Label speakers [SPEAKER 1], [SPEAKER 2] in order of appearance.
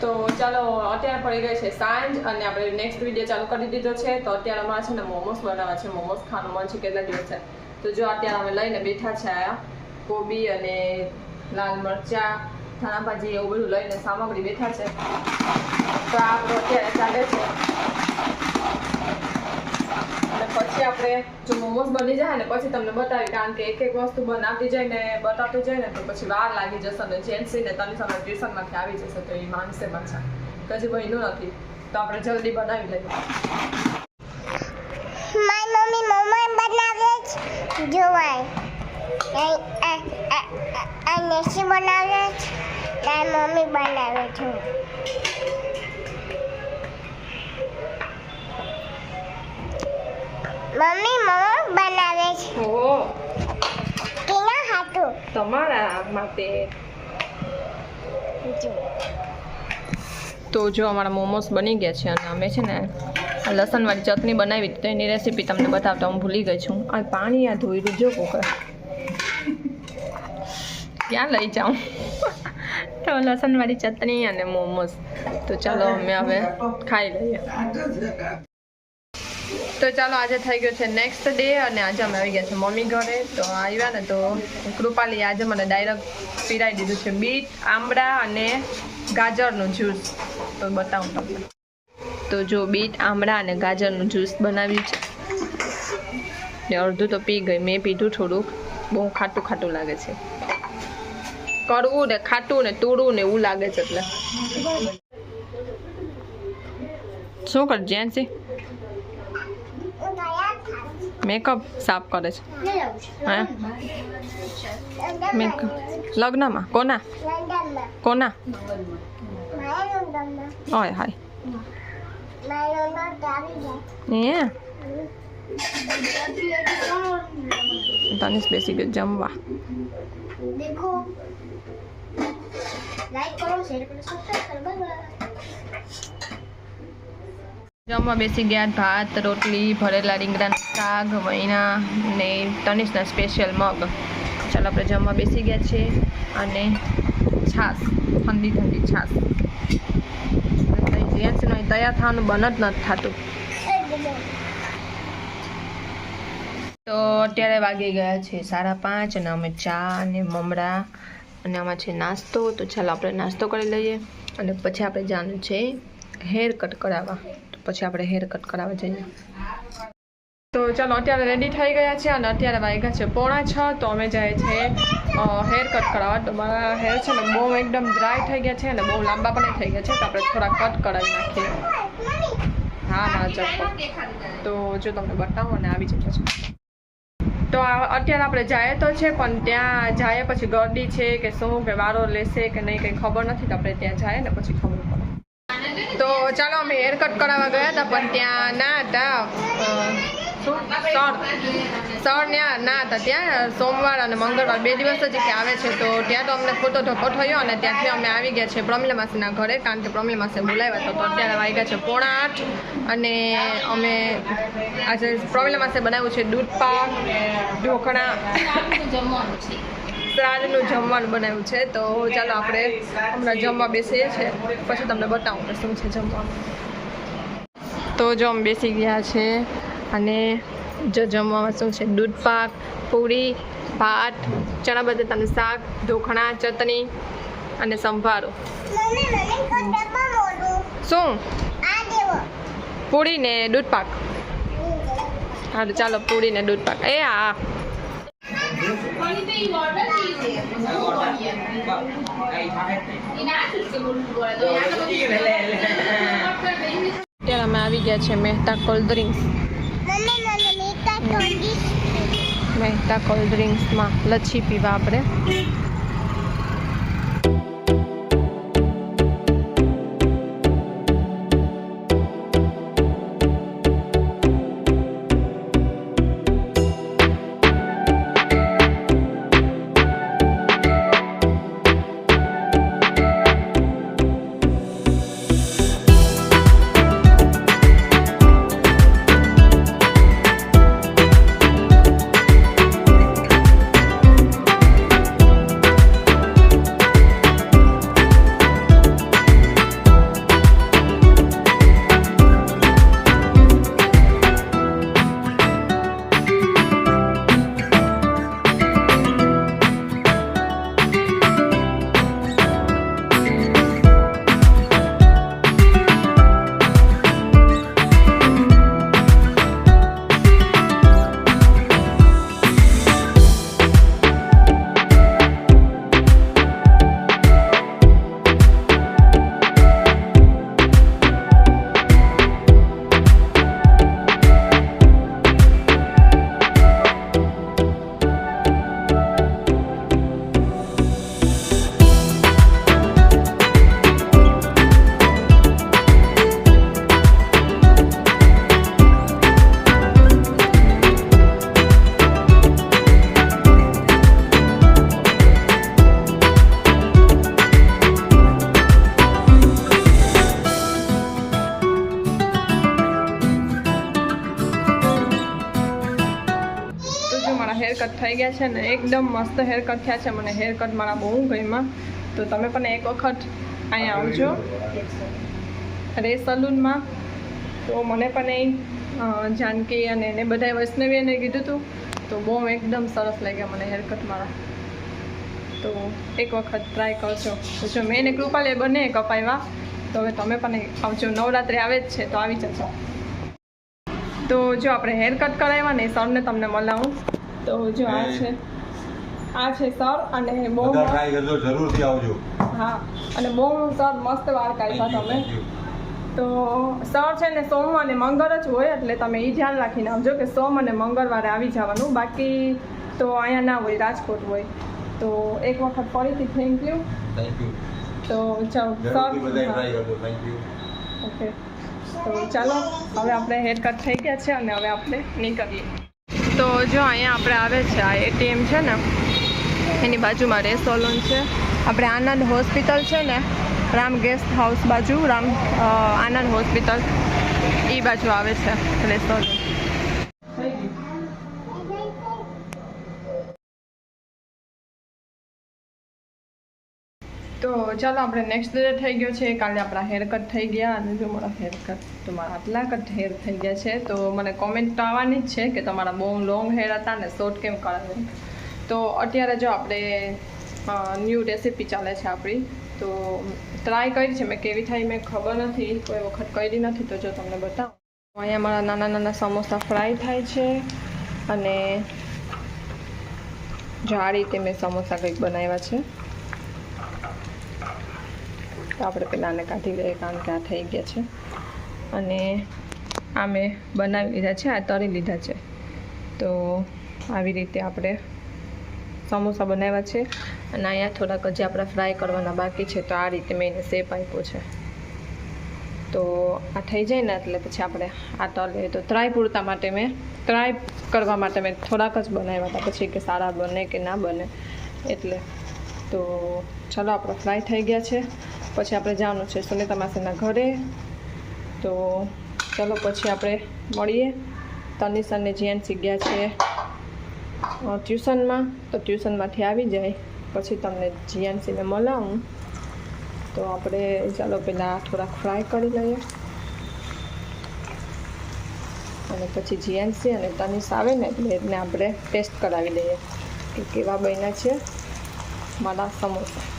[SPEAKER 1] તો ચાલો, અત્યારે પડી ગઈ છે સાંજ અને આપણે નેક્સ્ટ વીડિયો ચાલુ કરી દીધો છે. તો અત્યારે અમારે છે ને મોમોસ બનાવવા છે. મોમોસ ખાવાનું મન છે કેટલા દિવસ છે તો જો અત્યારે અમે લઈને બેઠા છે આ કોબી અને લાલ મરચા, ધાણા ભાજી એવું બધું લઈને સામગ્રી બેઠા છે. તો આપણું અત્યારે ચાલે છે. આપણે જો મોમોસ બની જાય ને પછી તમને બતાવી કારણ કે એક એક વસ્તુ બનાવતી જાય ને બતાવતી જાય ને તો પછી વાર લાગી જશે ને જેન્સી ને તની સામે ટ્યુશનમાંથી આવી જશે તો એ માનશે પાછા હજી બન્યું નથી તો આપણે જલ્દી બનાવી લઈએ
[SPEAKER 2] મારી મમ્મી મોમો બનાવે છે જોવાય આ નેસી બનાવે છે મારી મમ્મી બનાવે છે મમ્મી મોમો બનાવે છે.
[SPEAKER 1] ઓ
[SPEAKER 2] કેના હાટુ?
[SPEAKER 1] તમારા માટે. તો જો અમારા મોમોસ બની ગયા છે અને અમે છે ને લસણવાળી ચટણી બનાવી તો એની રેસીપી તમને બતાવતા હું ભૂલી ગઈ છું. આ પાણી આ ધોઈ જો કુકર. ક્યાં લઈ જાઉં? તો લસણવાળી ચટણી અને મોમોસ. તો ચાલો અમે હવે ખાઈ લઈએ. તો ચાલો આજે થઈ ગયો છે નેક્સ્ટ ડે અને આજે અમે આવી ગયા છે મમ્મી ઘરે. તો આવ્યા ને તો કૃપાલી આજે મને ડાયરેક્ટ પીરાઈ દીધું છે બીટ આંબળા અને ગાજરનું જ્યુસ તો બતાવું તમને. તો જો બીટ આંબળા અને ગાજરનું જ્યુસ બનાવ્યું છે. ને અડધું તો પી ગઈ, મેં પીધું થોડુંક. બહુ ખાટું ખાટું લાગે છે. કરવું ને ખાટું ને તૂળું ને એવું લાગે છે એટલે. શું કર જેન્સી મેકઅપ સાફ કરે છે. હે? મેકઅપ લગ્નમાં? કોના? કોના? ઓય હાય. એ? તનિષ બેસી ગયો જમવા. જમવા બેસી ગયા ભાત, રોટલી, ભરેલા રીંગણાનું શાક વૈના ને તનિષના સ્પેશિયલ મગ. ચાલો આપણે જમવા બેસી ગયા છે અને છાશ, ઠંડી ઠંડી છાશ. જેન્ટ્સનો તૈયાર થવાનું બન જ નથી થતું. તો અત્યારે વાગી ગયા છે સાડા પાંચ અને અમે ચા અને મમરા અને આમાં છે નાસ્તો. તો ચાલો આપણે નાસ્તો કરી લઈએ અને પછી આપણે જવાનું છે હેર કટ કરાવવા. પછી આપણે હેર કટ કરાવવા જઈએ. તો ચાલો, અત્યારે રેડી થઈ ગયા છે અને અત્યારે વાગ્યા છે પોણા છ, તો અમે જાય છે હેર કટ કરાવવા. તો મારા હેર છે ને બહુ એકદમ ડ્રાય થઈ ગયા છે અને બહુ લાંબા પણ થઈ ગયા છે, તો આપણે થોડા કટ કરાવી નાખીએ. હા મારા ચપ્પલ તો જો તમને બતાવો અને આવી જશે તો આ- અત્યારે આપણે જાય તો છે, પણ ત્યાં જાય પછી ગરદી છે કે શું, કે વારો લેશે કે નહીં કંઈ ખબર નથી, તો આપણે ત્યાં જાય ને પછી ખબર પડે. તો ચાલો અમે હેર કટ કરાવવા ગયા હતા, પણ ત્યાં ના હતા. સર ત્યાં ના હતા. ત્યાં સોમવાર અને મંગળવાર બે દિવસ જ કે આવે છે, તો ત્યાં તો અમને ખોટો ધક્કો થયો અને ત્યાંથી અમે આવી ગયા છે પ્રમલા માસીના ઘરે, કારણ કે પ્રમલા માસે બોલાવ્યા તો અત્યારે વાગ્યા છે પોણા આઠ. અને અમે આજે પ્રમલા માસે બનાવ્યું છે દૂધ પાક ઢોકળા. શ્રાદ્ધનું જમવાનું બનાવ્યું છે, તો ચાલો આપણે હમણાં જમવા બેસીએ છીએ. પછી તમને બતાવું કે શું છે જમવાનું. તો જમ બેસી ગયા છે અને જો જમવામાં શું છે? દૂધ પાક, પૂરી, ભાત, ચણા બટાટાનું શાક ઢોકણા ચટણી અને સંભારો. શું? પૂરી ને દૂધ પાક. ચાલો પૂરી ને દૂધ પાક. એ હા અત્યારે અમે આવી ગયા છે મહેતા કોલ્ડ ડ્રિંક્સ
[SPEAKER 2] મને મને મીઠા થોડી
[SPEAKER 1] મહેતા કોલ્ડ ડ્રિંક્સમાં લચ્છી પીવા આપણે કટ છે ને એકદમ મસ્ત હેર કટ થયા છે મને. હેર કટ મારા બહુ ગમ્યા. તો તમે પણ એક વખત અહીંયા આવજો. રે સલૂનમાં. તો મને પણ એ જાનકી અને એને બધા વૈષ્ણવી એને કીધું હતું તો બહુ એકદમ સરસ લાગ્યા મને હેર કટ મારા. તો એક વખત ટ્રાય કરજો. તો જો મેં એને કૃપાલે બંને કપાવ્યા. તો હવે તમે પણ આવજો. નવરાત્રિ આવે જ છે તો આવી જજો. તો જો આપણે હેર કટ કરાવ્યા ને સરને તમને મળાવું. તો જો આ છે. આ છે સર અને બહુ
[SPEAKER 3] બધા ટ્રાય કરજો જરૂરથી આવજો.
[SPEAKER 1] હા અને બહુ સર મસ્ત વાર કાઢ્યા તમે. તો સર છે ને સોમ અને મંગળ જ હોય એટલે તમે એ ધ્યાન રાખીને આવજો કે સોમ અને મંગળવારે આવી જવાનું. બાકી તો અહીંયા ના હોય રાજકોટ હોય. તો એક વખત ફરીથી થેન્ક યુ
[SPEAKER 3] થેન્ક યુ
[SPEAKER 1] તો ચાલો સર
[SPEAKER 3] થેન્ક યુ
[SPEAKER 1] ઓકે તો ચાલો હવે આપણે હેર કટ થઈ ગયા છે અને હવે આપણે નીકળીએ. તો જો અહીંયા આપણે આવે છે, આ એટીએમ છે ને, એની બાજુમાં રેસોલોન છે. આપણે આનંદ હોસ્પિટલ છે ને, રામ ગેસ્ટ હાઉસ બાજુ, રામ આનંદ હોસ્પિટલ એ બાજુ આવે છે રેસોલોન તો ચાલો આપણે નેક્સ્ટ ડે થઈ ગયો છે. કાલે આપણા હેરકટ થઈ ગયા અને જો મારા હેરકટ તો મારા આટલા કટ હેર થઈ ગયા છે. તો મને કોમેન્ટ તો આવવાની જ છે કે તમારા બહુ લોંગ હેર હતા ને શોર્ટ કેમ કરાવે તો અત્યારે જો આપણે ન્યૂ રેસીપી ચાલે છે આપણી. તો ટ્રાય કરી છે. મેં કેવી થાય મેં ખબર નથી. કોઈ વખત કરી નથી. તો જો તમને બતાવું. અહીંયા મારા નાના નાના સમોસા ફ્રાય થાય છે અને જાળી તે મેં સમોસા કંઈક બનાવ્યા છે. તો આપણે પહેલાં કાઢી લઈએ કારણ કે આ થઈ ગયા છે. અને આ મેં બનાવી લીધા છે, આ તળી લીધા છે. તો આવી રીતે આપણે સમોસા બનાવ્યા છે અને અહીંયા થોડાક હજી આપણે ફ્રાય કરવાના બાકી છે, તો આ રીતે મેં એને શેપ આપ્યો છે. તો આ થઈ જાય ને એટલે પછી આપણે આ તળે તો ત્રાય પૂરતા માટે મેં ટ્રાય કરવા માટે મેં થોડાક જ બનાવ્યા હતા, પછી કે સારા બને કે ના બને. એટલે તો ચાલો, આપણે ફ્રાય થઈ ગયા છે. પછી આપણે જવાનું છે સુનિતા માસીના ઘરે. તો ચાલો પછી આપણે મળીએ. તનિષ અને જીએનસી ગયા છે ટ્યુશનમાં. તો ટ્યુશનમાંથી આવી જાય. પછી તમને જીએનસીને મળાવું. તો આપણે ચાલો પહેલાં થોડાક ફ્રાય કરી લઈએ. અને પછી જીએનસી અને તનિષ આવે ને એટલે એને આપણે ટેસ્ટ કરાવી લઈએ કે કેવા બન્યા છે. મારા સમોસા